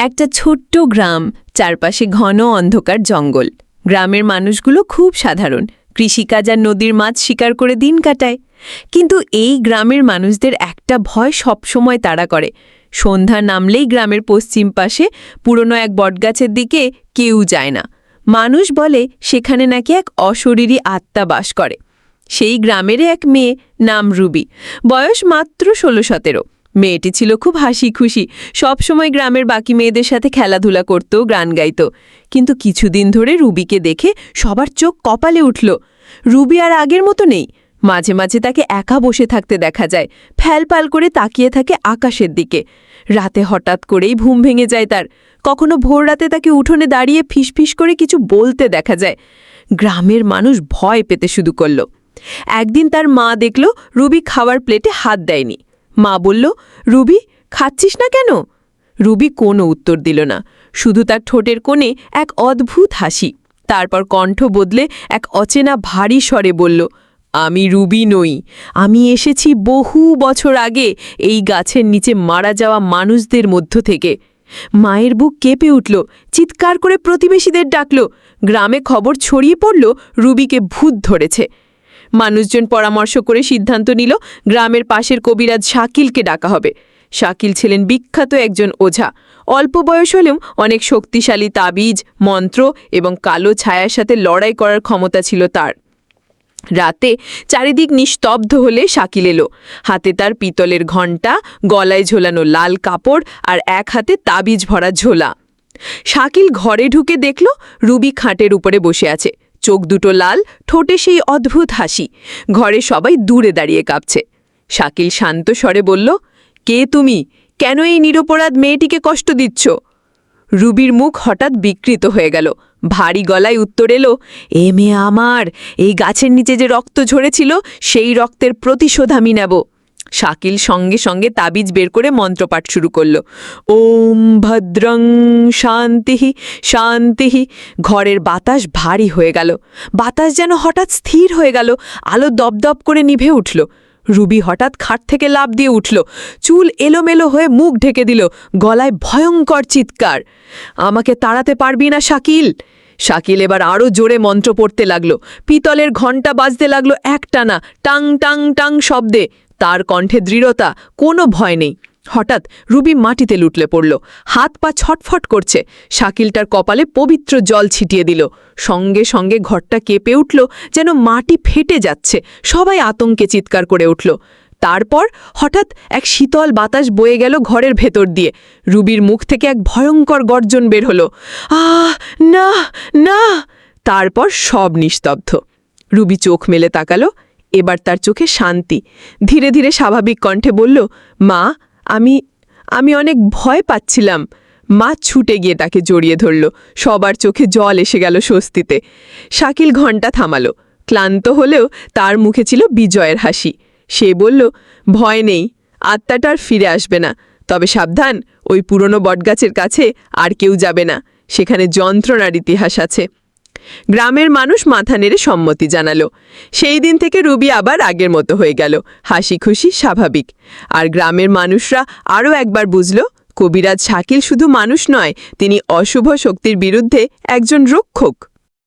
একটা ছোট্ট গ্রাম, চারপাশে ঘন অন্ধকার জঙ্গল। গ্রামের মানুষগুলো খুব সাধারণ। কৃষিকাজ আর নদীর মাছ শিকার করে দিন কাটায়। কিন্তু এই গ্রামের মানুষদের একটা ভয় সবসময় তাড়া করে। সন্ধ্যা নামলেই গ্রামের পশ্চিম পাশে পুরনো এক বটগাছের দিকে কেউ যায় না। মানুষ বলে সেখানে নাকি এক অশরীরী আত্মা বাস করে। সেই গ্রামের এক মেয়ে নাম রুবি। বয়স মাত্র ষোলো সতেরো। মেয়েটি ছিল খুব হাসি খুশি সবসময় গ্রামের বাকি মেয়েদের সাথে খেলাধুলা করত, গান গাইত। কিন্তু কিছুদিন ধরে রুবিকে দেখে সবার চোখ কপালে উঠল। রুবি আর আগের মতো নেই। মাঝে মাঝে তাকে একা বসে থাকতে দেখা যায়, ফ্যালপাল করে তাকিয়ে থাকে আকাশের দিকে। রাতে হঠাৎ করেই ঘুম ভেঙে যায় তার। কখনো ভোর রাতে তাকে উঠোনে দাঁড়িয়ে ফিসফিস করে কিছু বলতে দেখা যায়। গ্রামের মানুষ ভয় পেতে শুরু করল। একদিন তার মা দেখল রুবি খাওয়ার প্লেটে হাত দেয়নি। মা বলল, রুবি, খাচ্ছিস না কেন? রুবি কোনো উত্তর দিল না। শুধু তার ঠোঁটের কোণে এক অদ্ভুত হাসি। তারপর কণ্ঠ বদলে এক অচেনা ভারী স্বরে বলল, আমি রুবি নই। আমি এসেছি বহু বছর আগে এই গাছের নিচে মারা যাওয়া মানুষদের মধ্য থেকে। মায়ের বুক কেঁপে উঠল, চিৎকার করে প্রতিবেশীদের ডাকল। গ্রামে খবর ছড়িয়ে পড়ল, রুবিকে ভূত ধরেছে। মানুষজন পরামর্শ করে সিদ্ধান্ত নিল, গ্রামের পাশের কবিরাজ শাকিলকে ডাকা হবে। শাকিল ছিলেন বিখ্যাত একজন ওঝা। অল্প বয়স হলেও অনেক শক্তিশালী তাবিজ, মন্ত্র এবং কালো ছায়ার সাথে লড়াই করার ক্ষমতা ছিল তার। রাতে চারিদিক নিস্তব্ধ হলে শাকিল এলো। হাতে তার পিতলের ঘণ্টা, গলায় ঝোলানো লাল কাপড় আর এক হাতে তাবিজ ভরা ঝোলা। শাকিল ঘরে ঢুকে দেখল, রুবি খাটের উপরে বসে আছে। চোখ দুটো লাল, ঠোঁটে সেই অদ্ভুত হাসি। ঘরে সবাই দূরে দাঁড়িয়ে কাঁপছে। শাকিল শান্ত স্বরে বলল, কে তুমি? কেন এই নিরপরাধ মেয়েটিকে কষ্ট দিচ্ছ? রুবির মুখ হঠাৎ বিকৃত হয়ে গেল। ভারী গলায় উত্তর এলো, এ মেয়ে আমার, এই গাছের নিচে যে রক্ত ঝরেছিল, সেই রক্তের প্রতিশোধ আমি নেব। শাকিল সঙ্গে সঙ্গে তাবিজ বের করে মন্ত্রপাঠ শুরু করল। ওম ভদ্রং শান্তিহি শান্তিহি ঘরের বাতাস ভারী হয়ে গেল। বাতাস যেন হঠাৎ স্থির হয়ে গেল, আলো দপদপ করে নিভে উঠল। রুবি হঠাৎ খাট থেকে লাভ দিয়ে উঠল। চুল এলোমেলো হয়ে মুখ ঢেকে দিল, গলায় ভয়ঙ্কর চিৎকার। আমাকে তাড়াতে পারবি না, শাকিল? শাকিল এবার আরও জোরে মন্ত্র পড়তে লাগল। পিতলের ঘণ্টা বাজতে লাগল একটানা, টাং টাং টাং শব্দে। তার কণ্ঠে দৃঢ়তা, কোনো ভয় নেই। হঠাৎ রুবি মাটিতে লুটলে পড়ল। হাত পা ছটফট করছে। শাকিলটার কপালে পবিত্র জল ছিটিয়ে দিল। সঙ্গে সঙ্গে ঘরটা কেঁপে উঠল, যেন মাটি ফেটে যাচ্ছে। সবাই আতঙ্কে চিৎকার করে উঠল। তারপর হঠাৎ এক শীতল বাতাস বয়ে গেল ঘরের ভেতর দিয়ে। রুবির মুখ থেকে এক ভয়ঙ্কর গর্জন বের হলো। আহ, না না! তারপর সব নিস্তব্ধ। রুবি চোখ মেলে তাকালো। এবার তার চোখে শান্তি। ধীরে ধীরে স্বাভাবিক কণ্ঠে বলল, মা, আমি আমি অনেক ভয় পাচ্ছিলাম। মা ছুটে গিয়ে তাকে জড়িয়ে ধরল। সবার চোখে জল এসে গেল স্বস্তিতে। শাকিল ঘণ্টা থামালো। ক্লান্ত হলেও তার মুখে ছিল বিজয়ের হাসি। সে বলল, ভয় নেই, আত্মাটা আর ফিরে আসবে না। তবে সাবধান, ওই পুরনো বটগাছের কাছে আর কেউ যাবে না। সেখানে যন্ত্রণার ইতিহাস আছে। গ্রামের মানুষ মাথা নেড়ে সম্মতি জানালো। সেই দিন থেকে রুবি আবার আগের মতো হয়ে গেল। হাসি খুশি স্বাভাবিক। আর গ্রামের মানুষরা আরও একবার বুঝল, কবিরাজ শাকিল শুধু মানুষ নয়, তিনি অশুভ শক্তির বিরুদ্ধে একজন রক্ষক।